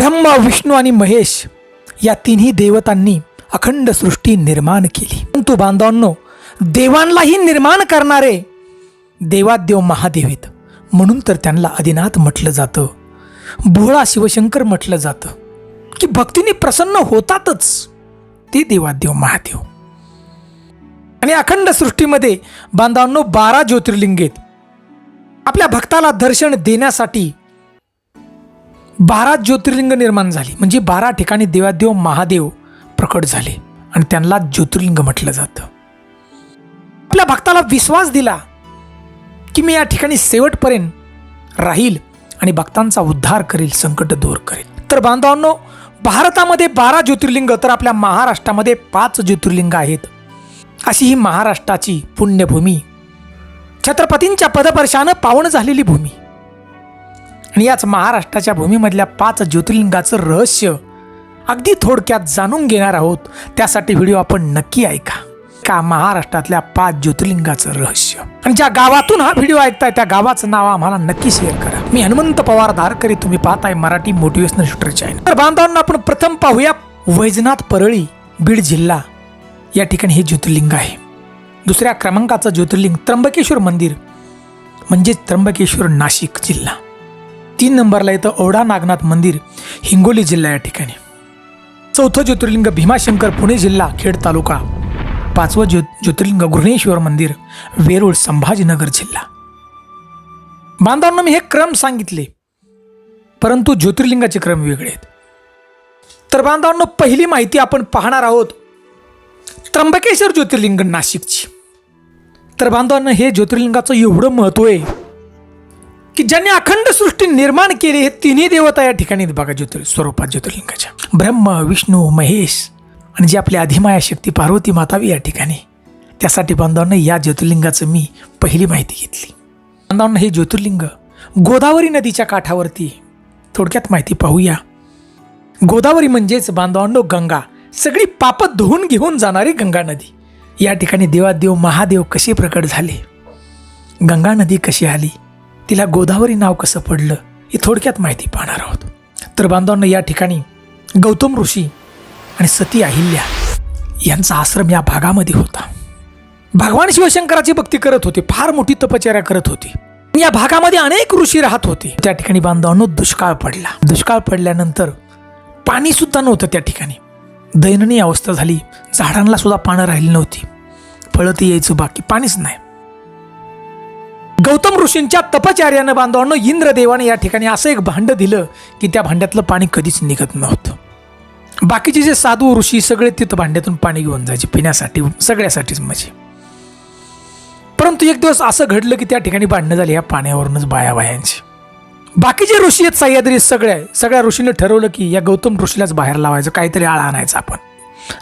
ब्रह्मा विष्णू आणि महेश या तिन्ही देवतांनी अखंड सृष्टी निर्माण केली. परंतु बांधवांनो देवांलाही निर्माण करणारे देवादेव महादेव आहेत. म्हणून तर त्यांना आदिनाथ म्हटलं जातं भोळा शिवशंकर म्हटलं जातं की भक्तीने प्रसन्न होतातच ते देवादेव महादेव. आणि अखंड सृष्टीमध्ये बांधवांनो बारा ज्योतिर्लिंग आहेत. आपल्या भक्ताला दर्शन देण्यासाठी बारा ज्योतिर्लिंग निर्माण झाली. म्हणजे बारा ठिकाणी देवादेव महादेव प्रकट झाले. आणि त्यांना ज्योतिर्लिंग म्हटलं जातं. आपल्या भक्ताला विश्वास दिला की मी या ठिकाणी शेवटपर्यंत राहील आणि भक्तांचा उद्धार करेल संकट दूर करेल. तर बांधवांनो भारतामध्ये बारा ज्योतिर्लिंग तर आपल्या महाराष्ट्रामध्ये पाच ज्योतिर्लिंग आहेत. अशी ही महाराष्ट्राची पुण्यभूमी. छत्रपतींच्या पदपर्शानं पावन झालेली भूमी. आणि याच महाराष्ट्राच्या भूमीमधल्या पाच ज्योतिर्लिंगाचं रहस्य अगदी थोडक्यात जाणून घेणार आहोत. त्यासाठी व्हिडिओ आपण नक्की ऐका. का महाराष्ट्रातल्या पाच ज्योतिर्लिंगाचं रहस्य? आणि ज्या गावातून हा व्हिडिओ ऐकताय त्या गावाचं नाव आम्हाला नक्की शेअर करा. मी हनुमंत पवार धारकरी तुम्ही पाहताय मराठी मोटिवेशनल शूटर चॅनल तर बांधवांना आपण प्रथम पाहूया वैजनाथ परळी बीड जिल्हा. या ठिकाणी हे ज्योतिर्लिंग आहे. दुसऱ्या क्रमांकाचं ज्योतिर्लिंग त्र्यंबकेश्वर मंदिर म्हणजेच त्र्यंबकेश्वर नाशिक जिल्हा. तीन नंबरला येतं औडा नागनाथ मंदिर हिंगोली जिल्हा या ठिकाणी. चौथं ज्योतिर्लिंग भीमाशंकर पुणे जिल्हा खेड तालुका. पाचवं ज्यो ज्योतिर्लिंग घृणेश्वर मंदिर वेरूळ संभाजीनगर जिल्हा. बांधवांना मी हे क्रम सांगितले परंतु ज्योतिर्लिंगाचे क्रम वेगळे आहेत. तर बांधवांनो पहिली माहिती आपण पाहणार आहोत त्र्यंबकेश्वर ज्योतिर्लिंग नाशिकची. तर बांधवांना हे ज्योतिर्लिंगाचं एवढं महत्त्व आहे की ज्यांनी अखंड सृष्टी निर्माण केली हे तिन्ही देवता या ठिकाणी बघा ज्योतिर् स्वरूपात ज्योतिर्लिंगाच्या. ब्रह्म विष्णू महेश आणि जी आपली अधिमाया शक्ती पार्वती मातावी या ठिकाणी. त्यासाठी बांधवांना या ज्योतिर्लिंगाचं मी पहिली माहिती घेतली. बांधवांना हे ज्योतिर्लिंग गोदावरी नदीच्या काठावरती थोडक्यात माहिती पाहूया. गोदावरी म्हणजेच बांधवांनो गंगा. सगळी पाप धुवून घेऊन जाणारी गंगा नदी. या ठिकाणी देवादेव महादेव कसे प्रकट झाले? गंगा नदी कशी आली? तिला गोदावरी नाव कसं पडलं हे थोडक्यात माहिती पाहणार आहोत. तर बांधवांना या ठिकाणी गौतम ऋषी आणि सती अहिल्या यांचा आश्रम या भागामध्ये होता. भगवान शिवशंकराची भक्ती करत होते फार मोठी तपचर्या करत होती. या भागामध्ये अनेक ऋषी राहत होते. त्या ठिकाणी बांधवांनो दुष्काळ पडला. दुष्काळ पडल्यानंतर पाणी सुद्धा नव्हतं त्या ठिकाणी. दयनीय अवस्था झाली. झाडांना सुद्धा पानं राहिली नव्हती. फळं ते यायचं बाकी पाणीच नाही. गौतम ऋषींच्या तपचार्यानं बांधवांनो इंद्रदेवाने या ठिकाणी असं एक भांड दिलं की त्या भांड्यातलं पाणी कधीच निघत नव्हतं. बाकीचे जे साधू ऋषी सगळे तिथं भांड्यातून पाणी घेऊन जायचे पिण्यासाठी सगळ्यासाठीच म्हणजे. परंतु एक दिवस असं घडलं की त्या ठिकाणी भांडणं झाली या पाण्यावरूनच बाया बायांची बाकीचे ऋषी आहेत सह्याद्री सगळ्या सगळ्या ऋषींनी ठरवलं की या गौतम ऋषीलाच बाहेर लावायचं काहीतरी आळा आणायचा आपण.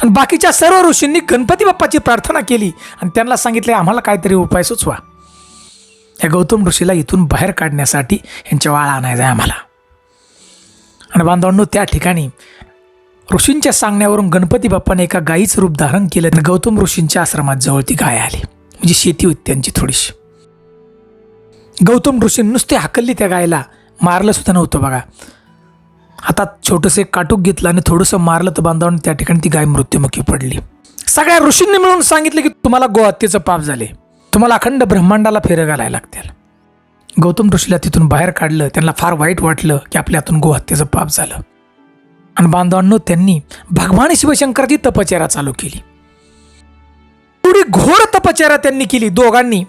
आणि बाकीच्या सर्व ऋषींनी गणपती बाप्पाची प्रार्थना केली आणि त्यांना सांगितले आम्हाला काहीतरी उपाय सुचवा. या गौतम ऋषीला इथून बाहेर काढण्यासाठी यांच्या वाळा आणायचा आहे आम्हाला. आणि बांधवांनो त्या ठिकाणी ऋषींच्या सांगण्यावरून गणपती बाप्पाने एका गायीचं रूप धारण केलं आणि गौतम ऋषींच्या आश्रमात जवळ ती गाय आली. म्हणजे शेती होती त्यांची थोडीशी. गौतम ऋषी नुसते हाकलली त्या गायला. मारलं सुद्धा नव्हतं बघा. हातात छोटंसं एक काटूक घेतलं आणि थोडंसं मारलं तर बांधवांनी त्या ठिकाणी ती गाय मृत्युमुखी पडली. सगळ्या ऋषींनी मिळून सांगितलं की तुम्हाला गोहत्येचं पाप झाले तुम्हाला अखंड ब्रह्मांडाला फेरं घालायला लागतील. गौतम ऋषीला तिथून बाहेर काढलं त्यांना फार वाईट वाटलं की आपल्या हातून गोहत्येचं पाप झालं. आणि बांधवांनो त्यांनी भगवान शिवशंकराची तपचारा चालू केली. थोडी घोर तपचर्या त्यांनी केली दोघांनी.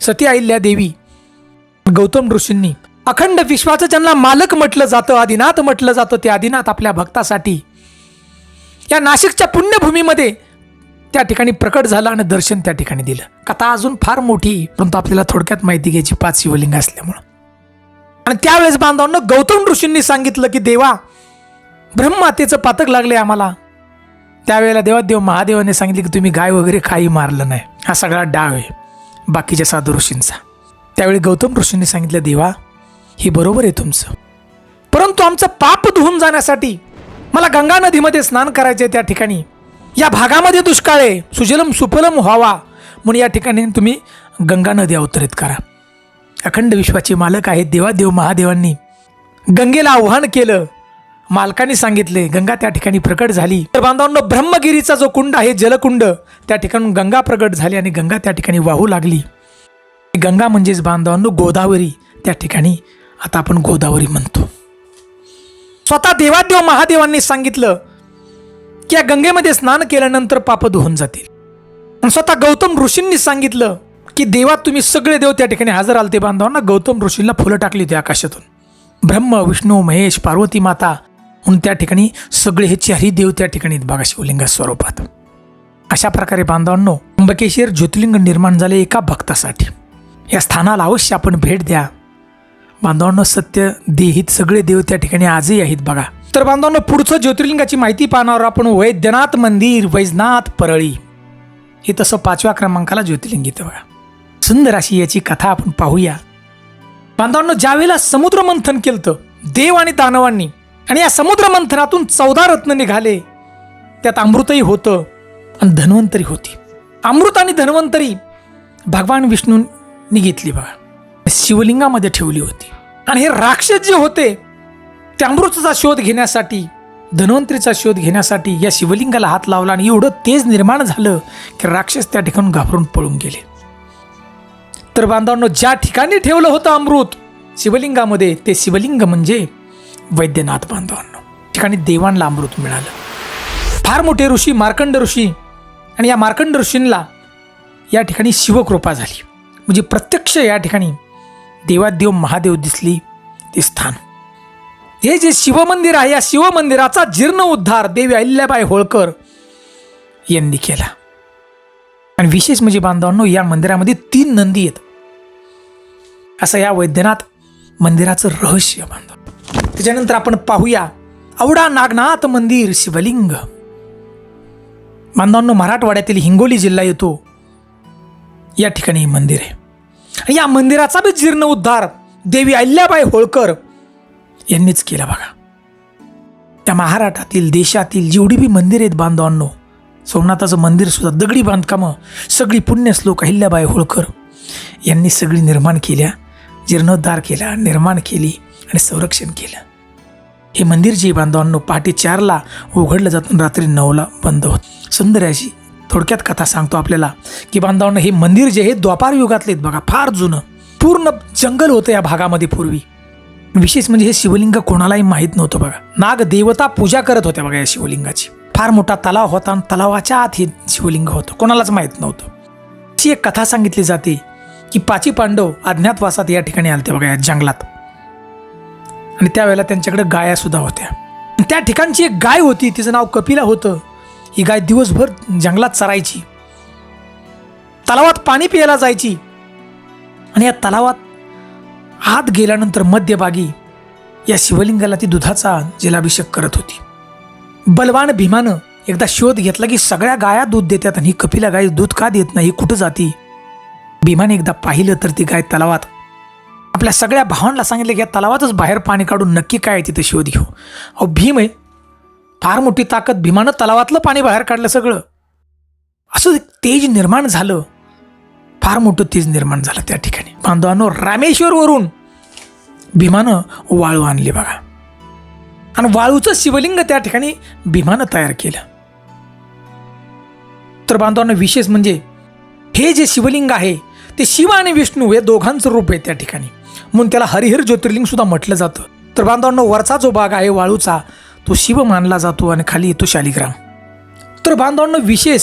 सती अहिल्या देवी गौतम ऋषींनी. अखंड विश्वाचं ज्यांना मालक म्हटलं जातं आदिनाथ म्हटलं जातं ते आदिनाथ आपल्या भक्तासाठी या नाशिकच्या पुण्यभूमीमध्ये त्या ठिकाणी प्रकट झालं आणि दर्शन त्या ठिकाणी दिलं. कथा अजून फार मोठी परंतु आपल्याला थोडक्यात माहिती घ्यायची पाच शिवलिंग असल्यामुळं. आणि त्यावेळेस बांधवांना गौतम ऋषींनी सांगितलं की देवा ब्रह्मातेचं पातक लागले आम्हाला. त्यावेळेला देवादेव महादेवाने सांगितले की तुम्ही गाय वगैरे काही मारलं नाही. हा सगळा डाव आहे बाकीच्या साधू ऋषींचा. त्यावेळी गौतम ऋषींनी सांगितलं देवा हे बरोबर आहे तुमचं. परंतु आमचं पाप धुवून जाण्यासाठी मला गंगा नदीमध्ये स्नान करायचे त्या ठिकाणी. या भागामध्ये दुष्काळ आहे. सुजलम सुफलम व्हावा. म्हणून या ठिकाणी तुम्ही गंगा नदी अवतरित करा. अखंड विश्वाचे मालक आहेत देवादेव महादेवांनी. गंगेला आव्हान केलं. मालकाने सांगितले गंगा त्या ठिकाणी प्रकट झाली. तर बांधवांनो ब्रह्मगिरीचा जो कुंड आहे जलकुंड त्या ठिकाणून गंगा प्रकट झाली आणि गंगा त्या ठिकाणी वाहू लागली. गंगा म्हणजेच बांधवांनो गोदावरी. त्या ठिकाणी आता आपण गोदावरी म्हणतो. स्वतः देवादेव महादेवांनी सांगितलं की या गंगेमध्ये स्नान केल्यानंतर पाप धुवून जातील. स्वतः गौतम ऋषींनी सांगितलं की देवा तुम्ही सगळे देव त्या ठिकाणी हजर आलते बांधवांना. गौतम ऋषींना फुलं टाकली होती आकाशातून. ब्रह्म विष्णू महेश पार्वती माता म्हणून त्या ठिकाणी सगळे हे चारही देव त्या ठिकाणी बघा शिवलिंग स्वरूपात. अशा प्रकारे बांधवांनो त्र्यंबकेश्वर ज्योतिर्लिंग निर्माण झाले एका भक्तासाठी. या स्थानाला अवश्य आपण भेट द्या. बांधवांनो सत्य देहित सगळे देव त्या ठिकाणी आजही आहेत बघा. तर बांधवांनो पुढचं ज्योतिर्लिंगाची माहिती पाहणार आपण वैद्यनाथ मंदिर वैजनाथ परळी. हे तसं पाचव्या क्रमांकाला ज्योतिर्लिंग येतं बघा. सुंदर अशी याची कथा आपण पाहूया. बांधवांनो ज्यावेळेला समुद्र मंथन केलं देव आणि दानवांनी आणि या समुद्र मंथनातून चौदा रत्न निघाले त्यात अमृतही होतं आणि धन्वंतरी होती. अमृत आणि धन्वंतरी भगवान विष्णूंनी घेतली बघा. शिवलिंगामध्ये ठेवली होती. आणि हे राक्षस जे होते त्यामृतचा शोध घेण्यासाठी धन्वंतरीचा शोध घेण्यासाठी या शिवलिंगाला हात लावला आणि एवढं तेज निर्माण झालं की राक्षस त्या ठिकाणून घाबरून पळून गेले. तर बांधवांनो ज्या ठिकाणी ठेवलं होतं अमृत शिवलिंगामध्ये ते शिवलिंग म्हणजे वैद्यनाथ बांधवांनो. ठिकाणी देवांना अमृत मिळालं. फार मोठे ऋषी मार्कंड ऋषी आणि या मार्कंड ऋषींना या ठिकाणी शिवकृपा झाली. म्हणजे प्रत्यक्ष या ठिकाणी देवादेव महादेव दिसली ते स्थान. हे जे शिवमंदिर आहे या शिवमंदिराचा जीर्ण उद्धार देवी अहिल्याबाई होळकर यांनी केला. आणि विशेष म्हणजे बांधवांनो या मंदिरामध्ये तीन नंदी आहेत. असं या वैद्यनाथ मंदिराचं रहस्य बांधव. त्याच्यानंतर आपण पाहूया औडा नागनाथ मंदिर शिवलिंग. बांधवांनो मराठवाड्यातील हिंगोली जिल्हा येतो. या ठिकाणी हे मंदिर आहे. आणि या मंदिराचा बी जीर्ण उद्धार देवी अहिल्याबाई होळकर यांनीच केला बघा. त्या महाराष्ट्रातील देशातील जेवढी बी मंदिर आहेत बांधवांनो सोमनाथाचं मंदिरसुद्धा दगडी बांधकामं सगळी पुण्यश्लोक अहिल्याबाई होळकर यांनी सगळी निर्माण केल्या जीर्णोद्धार केला निर्माण केली आणि संरक्षण केलं. हे मंदिर जे बांधवांनो पहाटे चारला उघडलं जातं रात्री नऊला बंद होत. सुंदर अशी थोडक्यात कथा सांगतो आपल्याला की बांधवांनो हे मंदिर जे हे द्वापार युगातले आहेत बघा फार जुनं. पूर्ण जंगल होतं या भागामध्ये पूर्वी. विशेष म्हणजे हे शिवलिंग कोणालाही माहीत नव्हतं बघा. नाग देवता पूजा करत होत्या बघा या शिवलिंगाची. फार मोठा तलाव होता आणि तलावाच्या आत हे शिवलिंग होतं. कोणालाच माहीत नव्हतं. अशी एक कथा सांगितली जाते की पाची पांडव अज्ञातवासात या ठिकाणी आलते बघा या जंगलात. आणि त्यावेळेला त्यांच्याकडे गाया सुद्धा होत्या. त्या ठिकाणची एक गाय होती तिचं नाव कपिला होतं. ही गाय दिवसभर जंगलात चरायची. तलावात पाणी प्यायला जायची. आणि या तलावात आत गेल्यानंतर मध्यभागी या शिवलिंगाला ती दुधाचा जलाभिषेक करत होती. बलवान भीमानं एकदा शोध घेतला की सगळ्या गाया दूध देतात आणि ही कपिला गाय दूध का देत नाही कुठं जाती? भीमाने एकदा पाहिलं तर ती गाय तलावात. आपल्या सगळ्या भावांना सांगितलं की या तलावातच बाहेर पाणी काढून नक्की काय आहे तिथं शोध घेऊ. अहो भीम आहे. फार मोठी ताकद. भीमानं तलावातलं पाणी बाहेर काढलं सगळं. असं तेज निर्माण झालं. फार मोठं तेज निर्माण झालं त्या ठिकाणी. बांधवांनो रामेश्वरवरून भीमानं वाळू आणली बघा. आणि वाळूचं शिवलिंग त्या ठिकाणी भीमानं तयार केलं. तर बांधवांना विशेष म्हणजे हे जे शिवलिंग आहे ते शिव आणि विष्णू या दोघांचं रूप आहे त्या ठिकाणी. म्हणून त्याला हरिहर ज्योतिर्लिंग सुद्धा म्हटलं जातं. तर बांधवांनो वरचा जो भाग आहे वाळूचा तो शिव मानला जातो आणि खाली येतो शालिग्राम. तर बांधवांना विशेष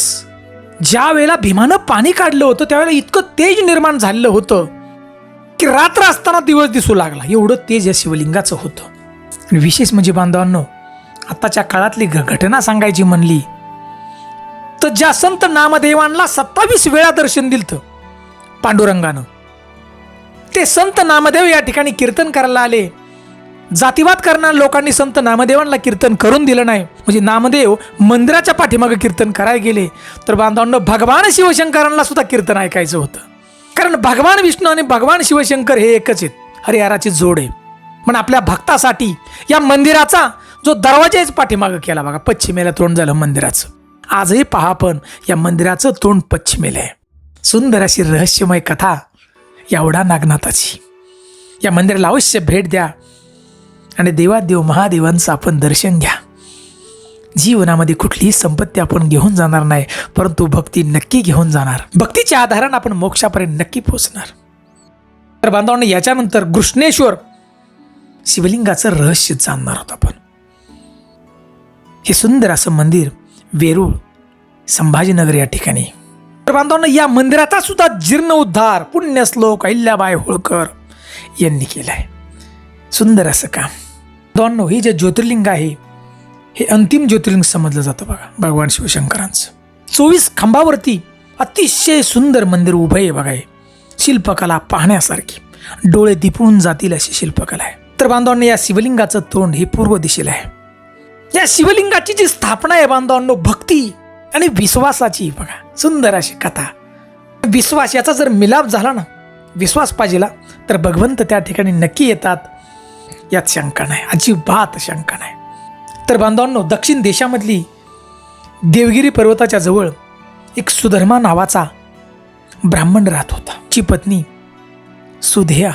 ज्या वेळेला भीमानं पाणी काढलं होतं त्यावेळेला इतकं तेज निर्माण झालेलं होतं की रात्र असताना दिवस दिसू लागला. एवढं तेज या शिवलिंगाचं होतं. आणि विशेष म्हणजे बांधवांनो आत्ताच्या काळातली घटना सांगायची म्हणली तर ज्या संत नामदेवांना सत्तावीस वेळा दर्शन दिलं पांडुरंगानं ते संत नामदेव या ठिकाणी कीर्तन करायला आले. जातीवाद करणाऱ्या लोकांनी संत नामदेवांना कीर्तन करून दिलं नाही. म्हणजे नामदेव मंदिराच्या पाठीमागे कीर्तन करायला गेले. तर बांधवांना भगवान शिवशंकरांना सुद्धा कीर्तन ऐकायचं होतं. कारण भगवान विष्णू आणि भगवान शिवशंकर हे एकच आहेत. हरिहराची जोड आहे. पण आपल्या भक्तासाठी या मंदिराचा जो दरवाजा पाठीमागं केला. बघा पश्चिमेला तोंड झालं मंदिराचं. आजही पहा पण या मंदिराचं तोंड पश्चिमेला आहे. सुंदर अशी रहस्यमय कथा एवढा नागनाथाची. या मंदिराला अवश्य भेट द्या. आणि देवादेव महादेवांचं आपण दर्शन घ्या. जीवनामध्ये कुठलीही संपत्ती आपण घेऊन जाणार नाही परंतु भक्ती नक्की घेऊन जाणार. भक्तीच्या आधारानं आपण मोक्षापर्यंत नक्की पोचणार तर बांधवांना याच्यानंतर कृष्णेश्वर शिवलिंगाचं रहस्य जाणणार आहोत आपण. हे सुंदर असं मंदिर वेरूळ संभाजीनगर या ठिकाणी. तर बांधवांना या मंदिराचा सुद्धा जीर्णोद्धार पुण्यश्लोक अहिल्याबाई होळकर यांनी केलाय. सुंदर असं काम. दोन हे जे ज्योतिर्लिंग आहे हे अंतिम ज्योतिर्लिंग समजलं जातं बघा भगवान शिवशंकरांचं. चोवीस खांबावरती अतिशय सुंदर मंदिर उभं आहे बघा हे शिल्पकला पाहण्यासारखी. डोळे दिपून जातील अशी शिल्पकला आहे. तर बांधवांनो या शिवलिंगाचं तोंड हे पूर्व दिशेला आहे. या शिवलिंगाची जी स्थापना आहे बांधवांनो भक्ती आणि विश्वासाची बघा सुंदर अशी कथा. विश्वास याचा जर मिलाप झाला ना विश्वास पाहिजेला तर भगवंत त्या ठिकाणी नक्की येतात. यात शंका नाही अजिबात शंका नाही. तर बांधवांनो दक्षिण देशामधली देवगिरी पर्वताच्या जवळ एक सुधर्मा नावाचा ब्राह्मण राहत होता. ची पत्नी सुधेया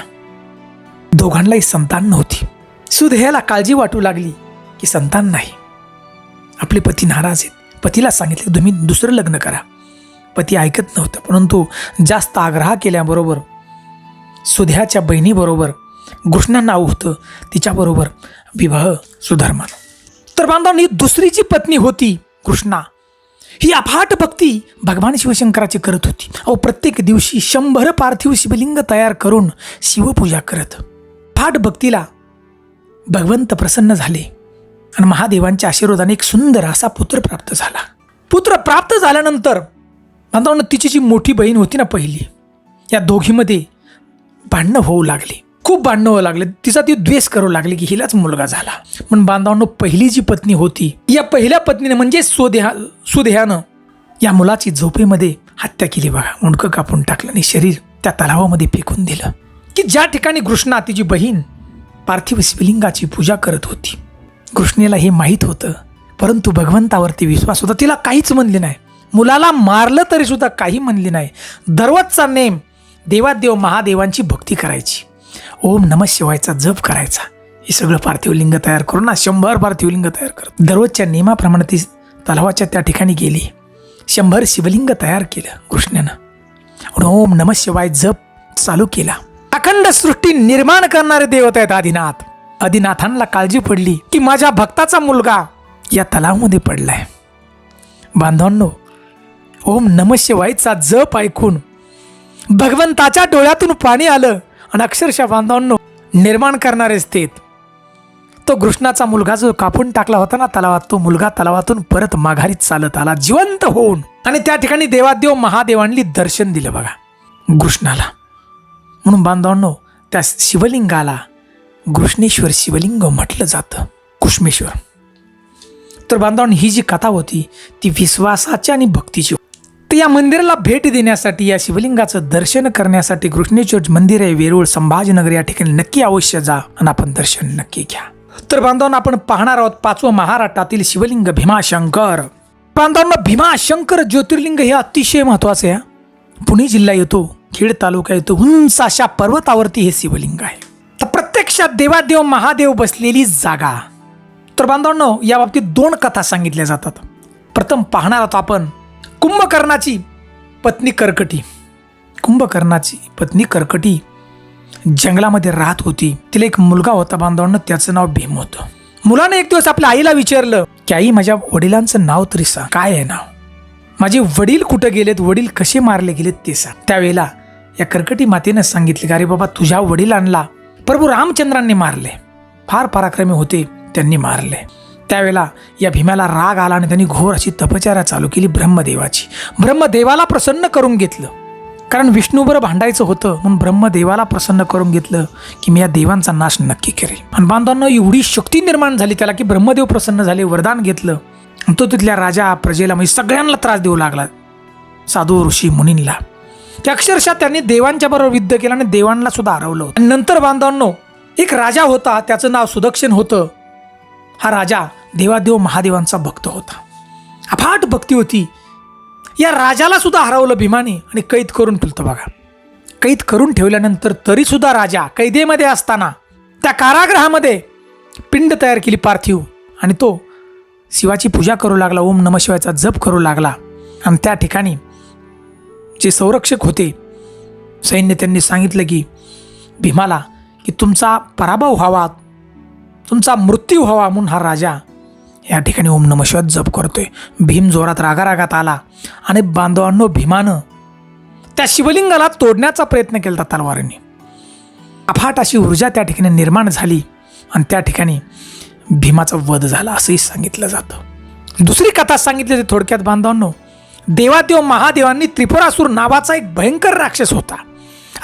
दोघांनाही संतान नव्हती. सुधेयाला काळजी वाटू लागली की संतान नाही. आपले पती नाराज आहेत. पतीला सांगितले तुम्ही दुसरं लग्न करा. पती ऐकत नव्हतं परंतु जास्त आग्रह केल्याबरोबर सुध्याच्या बहिणीबरोबर घोषणा नाव होतं तिच्याबरोबर विवाह सुधर्मा तर बांधवांनी दुसरी जी पत्नी होती कृष्णा ही अफाट भक्ती भगवान शिवशंकराची करत होती. अहो प्रत्येक दिवशी शंभर पार्थिव शिवलिंग तयार करून शिवपूजा करत. फाट भक्तीला भगवंत प्रसन्न झाले आणि महादेवांच्या आशीर्वादाने एक सुंदर असा पुत्र प्राप्त झाला. पुत्र प्राप्त झाल्यानंतर बांधवांना तिची जी मोठी बहीण होती ना पहिली या दोघीमध्ये भांडणं होऊ लागली. खूप भांडणं होऊ लागले. तिचा ती द्वेष करू लागली की हिलाच मुलगा झाला. म्हणून बांधवांनो पहिली जी पत्नी होती या पहिल्या पत्नीने म्हणजे सुदेहा सुदेहानं या मुलाची झोपेमध्ये हत्या केली बघा. मुंडकं कापून टाकलं आणि शरीर त्या तलावामध्ये फेकून दिलं. की ज्या ठिकाणी कृष्णा तिची बहीण पार्थिव शिवलिंगाची पूजा करत होती कृष्णेला हे माहीत होतं. परंतु भगवंतावरती विश्वास होता. तिला काहीच म्हणले नाही. मुलाला मारलं तरी सुद्धा काही म्हणले नाही. दररोजचा नेम देवादेव महादेवांची भक्ती करायची. ओम नम शिवायचा जप करायचा. हे सगळं पार्थिवलिंग तयार करून ना शंभर पार्थिवलिंग तयार करत. दररोजच्या नियमाप्रमाणे ती तलावाच्या त्या ठिकाणी गेली. शंभर शिवलिंग तयार केलं कृष्णानं. ओम नम शिवाय जप चालू केला. अखंड सृष्टी निर्माण करणारे देवत आहेत आदिनाथ. आदिनाथांना काळजी पडली की माझ्या भक्ताचा मुलगा या तलावामध्ये पडलाय. बांधवांनो ओम नम शिवायचा जप ऐकून भगवंताच्या डोळ्यातून पाणी आलं. आणि अक्षरशः बांधवांनो निर्माण करणारेच तेत तो कृष्णाचा मुलगा जो कापून टाकला होता ना तलावात तो मुलगा तलावातून परत माघारीत चालत आला जिवंत होऊन. आणि त्या ठिकाणी देवादेव महादेवांनी दर्शन दिलं बघा कृष्णाला. म्हणून बांधवांनो त्या शिवलिंगाला कृष्णेश्वर शिवलिंग म्हटलं जातं कुष्मेश्वर तर बांधवांनी ही जी कथा होती ती विश्वासाची आणि भक्तीची तर या मंदिराला भेट देण्यासाठी या शिवलिंगाचं दर्शन करण्यासाठी कृष्णेश्वर मंदिर आहे वेरूळ संभाजीनगर या ठिकाणी नक्की अवश्य जा आणि आपण दर्शन नक्की घ्या. तर बांधवांना आपण पाहणार आहोत पाचवं महाराष्ट्रातील शिवलिंग भीमाशंकर. बांधवांना भीमाशंकर ज्योतिर्लिंग हे अतिशय महत्वाचं आहे पुणे जिल्हा येतो खेड तालुका येतो उंच अशा पर्वतावरती हे शिवलिंग आहे. तर प्रत्यक्षात देवादेव महादेव बसलेली जागा. तर बांधवांनो या बाबतीत दोन कथा सांगितल्या जातात. प्रथम पाहणार आहोत आपण कुंभकर्णाची पत्नी कर्कटी. कुंभकर्णाची पत्नी कर्कटी जंगलामध्ये राहत होती. तिला एक मुलगा होता बांधवांना त्याचं नाव भीम होतं. मुलानं एक दिवस आपल्या आईला विचारलं की आई माझ्या वडिलांचं नाव तरी सांग. काय आहे नाव? माझे वडील कुठं गेलेत? वडील कसे मारले गेलेत ते सांग. त्यावेळेला या कर्कटी मातेनं सांगितले की अरे बाबा तुझ्या वडिलांना प्रभू रामचंद्रांनी मारले. फार पराक्रमी होते त्यांनी मारले. त्यावेळेला या भीमाला राग आला आणि त्यांनी घोर अशी तपचारा चालू केली ब्रह्मदेवाची. ब्रह्मदेवाला प्रसन्न करून घेतलं. कारण विष्णूबर भांडायचं होतं म्हणून ब्रह्मदेवाला प्रसन्न करून घेतलं की मी या देवांचा नाश नक्की करेल आणि बांधवांना एवढी शक्ती निर्माण झाली त्याला की ब्रह्मदेव प्रसन्न झाले वरदान घेतलं. आणि तो तिथल्या राजा प्रजेला म्हणजे सगळ्यांना त्रास देऊ लागला. साधू ऋषी मुनींला त्या अक्षरशः त्यांनी देवांच्या बरोबर युद्ध केलं आणि देवांना सुद्धा हरवलं होतं. आणि नंतर बांधवांनो एक राजा होता त्याचं नाव सुदक्षिण होतं. हा राजा देवादेव महादेवांचा भक्त होता. अफाट भक्ती होती. या राजाला सुद्धा हरवलं भीमाने आणि कैद करून ठेवतं बघा. कैद करून ठेवल्यानंतर तरीसुद्धा राजा कैदेमध्ये असताना त्या कारागृहामध्ये पिंड तयार केली पार्थिव आणि तो शिवाची पूजा करू लागला ओम नम शिवायचा जप करू लागला. आणि त्या ठिकाणी जे संरक्षक होते सैन्य त्यांनी सांगितलं की भीमाला की तुमचा पराभव व्हावा तुमचा मृत्यू व्हावा म्हणून हा राजा या ठिकाणी ओम नम शिवाय जप करतोय. भीम जोरात रागारागात आला आणि बांधवांनो भीमानं त्या शिवलिंगाला तोडण्याचा प्रयत्न केला तलवारीने. अफाट अशी ऊर्जा त्या ठिकाणी निर्माण झाली आणि त्या ठिकाणी भीमाचा वध झाला असंही सांगितलं जातं. दुसरी कथा सांगितली थोडक्यात बांधवांनो. देवादेव महादेवांनी त्रिपुरासूर नावाचा एक भयंकर राक्षस होता.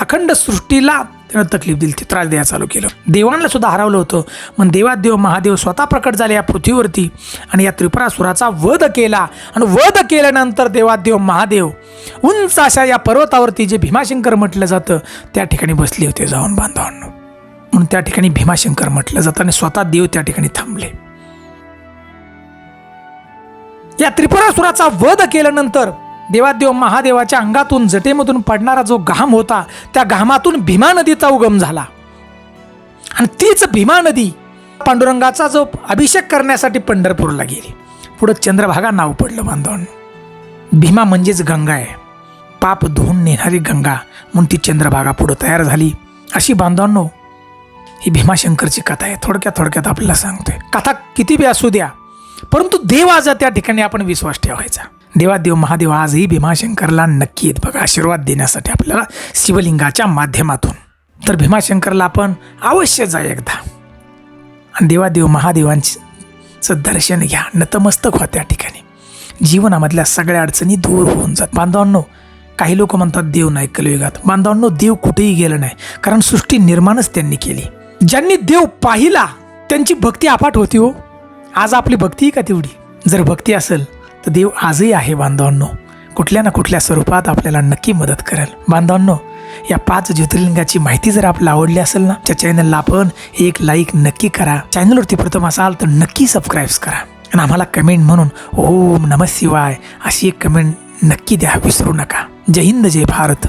अखंड सृष्टीला तकलीफ दिली ती त्रास द्यायला चालू केलं. देवांना सुद्धा हरवलं होतं मग देवादेव महादेव स्वतः प्रकट झाले या पृथ्वीवरती आणि या त्रिपुरासुराचा वध केला. आणि वध केल्यानंतर देवादेव महादेव उंच अशा या पर्वतावरती जे भीमाशंकर म्हटलं जातं त्या ठिकाणी बसले होते जाऊन बांधवांना. म्हणून त्या ठिकाणी भीमाशंकर म्हटलं जातं आणि स्वतः देव त्या ठिकाणी थांबले. या त्रिपुरासुराचा वध केल्यानंतर देवादेव महादेवाच्या अंगातून जटेमधून पडणारा जो घाम होता त्या घामातून भीमा नदीचा उगम झाला. आणि तीच भीमा नदी पांडुरंगाचा जो अभिषेक करण्यासाठी पंढरपूरला गेली. पुढं चंद्रभागा नाव पडलं बांधवांनो. भीमा म्हणजेच गंगा आहे. पाप धुवून नेणारी गंगा म्हणून ती चंद्रभागा पुढं तयार झाली. अशी बांधवांनो ही भीमाशंकरची कथा आहे. थोडक्यात थोडक्यात आपल्याला सांगतोय. कथा किती बी असू द्या परंतु देव आज त्या ठिकाणी आपण विश्वास ठेवायचा. देवादेव महादेव आजही भीमाशंकरला नक्की आहेत बघा. आशीर्वाद देण्यासाठी आपल्याला शिवलिंगाच्या माध्यमातून. तर भीमाशंकरला आपण अवश्य जा एकदा. आणि देवादेव महादेवांचं दर्शन घ्या. नतमस्तक व्हा त्या ठिकाणी. जीवनामधल्या सगळ्या अडचणी दूर होऊन जात. बांधवांनो काही लोक म्हणतात देव नाही कलयुगात. बांधवांनो देव कुठेही गेलं नाही. कारण सृष्टी निर्माणच त्यांनी केली. ज्यांनी देव पाहिला त्यांची भक्ती अफाट होती हो. आज आपली भक्ती का तेवढी? जर भक्ती असेल तर देव आजही आहे बांधवांनो. कुठल्या ना कुठल्या स्वरूपात आपल्याला नक्की मदत करेल. बांधवांनो या पाच ज्योतिर्लिंगाची माहिती जर आपल्याला आवडली असेल ना त्या चॅनलला आपण एक लाईक नक्की करा. चॅनलवरती प्रथम असाल तर नक्की सबस्क्राईब करा. आणि आम्हाला कमेंट म्हणून ओम नम शिवाय अशी एक कमेंट नक्की द्या विसरू नका. जय हिंद जय भारत.